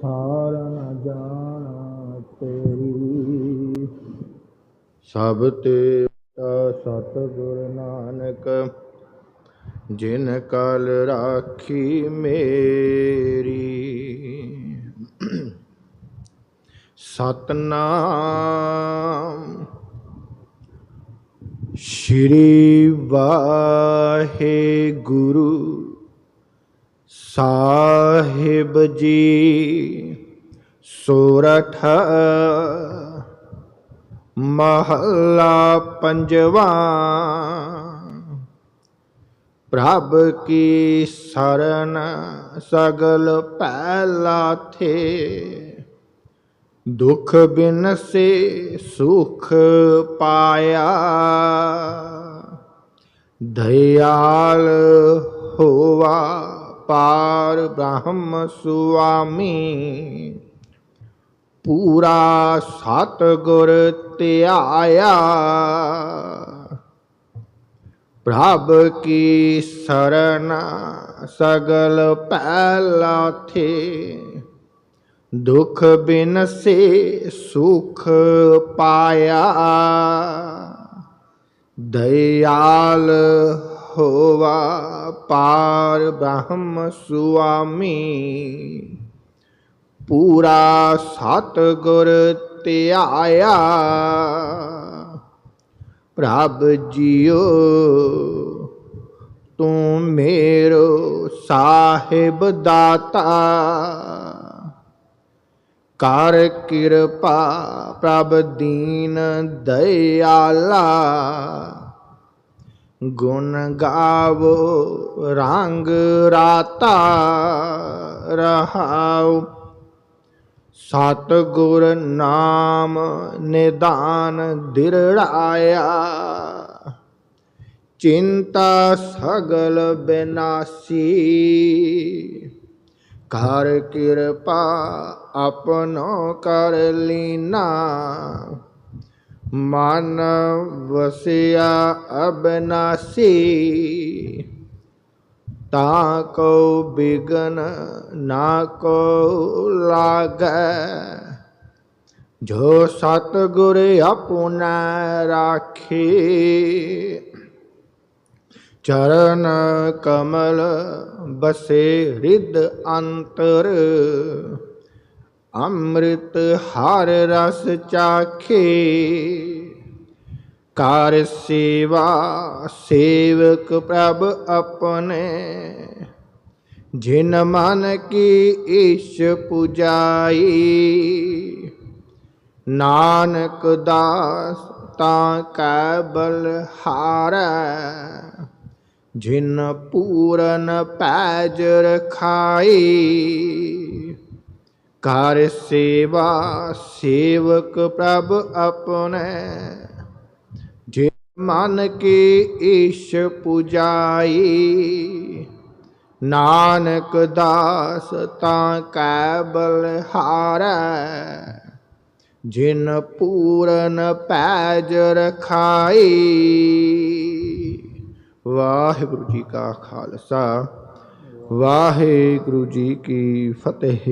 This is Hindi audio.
ਸਾਰ ਨ ਜਾਣਾ ਤੇਰੀ। ਸਭ ਤੇ ਸਤਿਗੁਰ ਨਾਨਕ, ਜਿਨ ਕਲ ਰਾਖੀ ਮੇਰੀ। ਸਤਨਾਮ ਸ਼੍ਰੀ ਵਾਹਿਗੁਰੂ। साहिब जी सोरठ महला पंजवा। प्रभ की शरण सगल पहला थे। दुख बिन से सुख पाया। दयाल हुआ पार ब्रह्म स्वामी। पूरा सतगुर त्याया प्रभ की शरण सगल पहला थे। दुख बिन से सुख पाया। दयाल ਹੋਵਾ, ਪਾਰ ਬ੍ਰਹਮ ਸੁਆਮੀ। ਪੂਰਾ ਸਤਿਗੁਰ ਧਿਆਇਆ, ਪ੍ਰਭ ਜੀਓ, ਤੂੰ ਮੇਰੋ ਸਾਹਿਬ ਦਾਤਾ। ਕਰ ਕਿਰਪਾ ਪ੍ਰਭ ਦੀਨ ਦਇਆਲਾ। गुण गावो, रंग राता रहाओ। सतगुर नाम निदान दिराया चिंता सगल बिनासी घर कृपा अपनों कर लीना। ਮਨ ਵਸਿਆ ਅਬਨਾਸੀ, ਤਾ ਕੋ ਬਿਗਨ ਨਾ ਕੋ ਲਾਗੈ। ਜੋ ਸਤਿਗੁਰ ਆਪਣਾ ਰਾਖੇ, ਚਰਨ ਕਮਲ ਬਸੇ ਹਿਰਦ ਅੰਤਰ। अमृत हार रस चाखे। कार सेवा सेवक प्रभ अपने। जिन मन की ईश पुजाई। नानक दास कै बल हार। जिन पूरन पैज रखाई। कार्य सेवा सेवक प्रभ अपने। जे मन के ईश पुजाई, नानक दास ता हार। जिन पूरन पैज रखाई, वाहेगुरु जी का खालसा। ਵਾਹਿਗੁਰੂ ਜੀ ਕੀ ਫਤਿਹ।